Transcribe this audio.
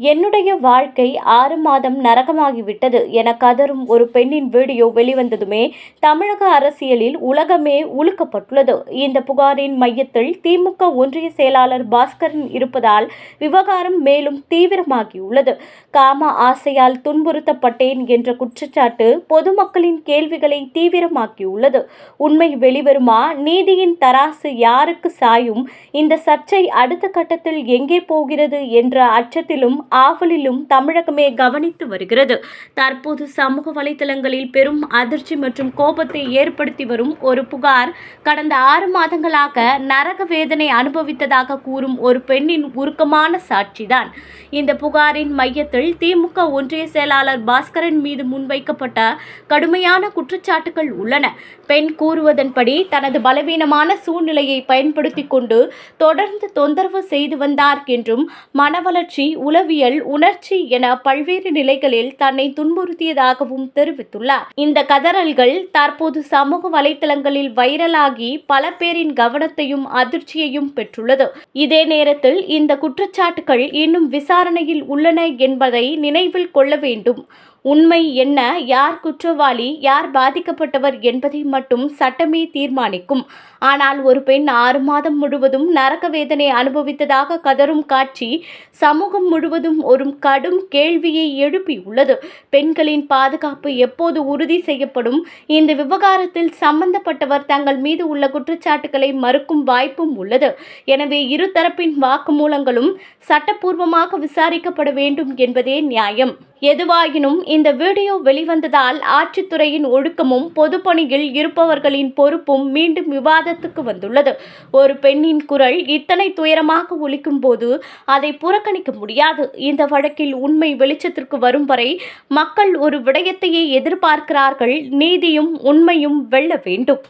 என்னுடைய வாழ்க்கை ஆறு மாதம் நரகமாகிவிட்டது என கதறும் ஒரு பெண்ணின் வீடியோ வெளிவந்ததுமே தமிழக அரசியலில் உலகமே உழுக்கப்பட்டுள்ளது இந்த புகாரின் மையத்தில் திமுக ஒன்றிய செயலாளர் பாஸ்கரன் இருப்பதால் விவகாரம் மேலும் தீவிரமாகியுள்ளது. காம ஆசையால் துன்புறுத்தப்பட்டேன் என்ற குற்றச்சாட்டு பொதுமக்களின் கேள்விகளை தீவிரமாக்கியுள்ளது. உண்மை வெளிவருமா? நீதியின் தராசு யாருக்கு சாயும்? இந்த சர்ச்சை அடுத்த கட்டத்தில் எங்கே போகிறது? என்ற அச்சத்திலும் ஆவலிலும் தமிழகமே கவனித்து வருகிறது. தற்போது சமூக வலைதளங்களில் பெரும் அதிர்ச்சி மற்றும் கோபத்தை ஏற்படுத்தி வரும் ஒரு புகார் கடந்த ஆறு மாதங்களாக நரக வேதனை அனுபவித்ததாக கூறும் ஒரு பெண்ணின் உருக்கமான சாட்சிதான். இந்த புகாரின் மையத்தில் திமுக ஒன்றிய செயலாளர் பாஸ்கரன் மீது முன்வைக்கப்பட்ட கடுமையான குற்றச்சாட்டுகள் உள்ளன. பெண் கூறுவதன்படி தனது பலவீனமான சூழ்நிலையை பயன்படுத்தி கொண்டு தொடர்ந்து தொந்தரவு செய்து வந்தார் என்றும் மனவளர்ச்சி உளவியல் உணர்ச்சி என பல்வேறு நிலைகளில் தன்னை துன்புறுத்தியதாகவும் தெரிவித்துள்ளார். இந்த கதறல்கள் தற்போது சமூக வலைதளங்களில் வைரலாகி பல பேரின் கவனத்தையும் அதிர்ச்சியையும் பெற்றுள்ளது. இதே நேரத்தில் இந்த குற்றச்சாட்டுகள் இன்னும் விசாரணையில் உள்ளன என்பதை நினைவில் கொள்ள வேண்டும். உண்மை என்ன? யார் குற்றவாளி? யார் பாதிக்கப்பட்டவர் என்பதை மட்டும் சட்டமே தீர்மானிக்கும். ஆனால் ஒரு பெண் ஆறு மாதம் முழுவதும் நரக வேதனை அனுபவித்ததாக கதரும் காட்சி சமூகம் முழுவதும் ஒரு கடும் கேள்வியை எழுப்பியுள்ளது. பெண்களின் பாதுகாப்பு எப்போது உறுதி செய்யப்படும்? இந்த விவகாரத்தில் சம்பந்தப்பட்டவர் தங்கள் மீது உள்ள குற்றச்சாட்டுகளை மறுக்கும் வாய்ப்பும் உள்ளது. எனவே இருதரப்பின் வாக்குமூலங்களும் சட்டப்பூர்வமாக விசாரிக்கப்பட வேண்டும் என்பதே நியாயம். எதுவாயினும் இந்த வீடியோ வெளிவந்ததால் ஆட்சித்துறையின் ஒழுக்கமும் பொதுப்பணியில் இருப்பவர்களின் பொறுப்பும் மீண்டும் விவாதத்துக்கு வந்துள்ளது. ஒரு பெண்ணின் குரல் இத்தனை துயரமாக ஒலிக்கும் போது அதை புறக்கணிக்க முடியாது. இந்த வழக்கில் உண்மை வெளிச்சத்திற்கு வரும் வரை மக்கள் ஒரு விடயத்தையே எதிர்பார்க்கிறார்கள். நீதியும் உண்மையும் வெல்ல வேண்டும்.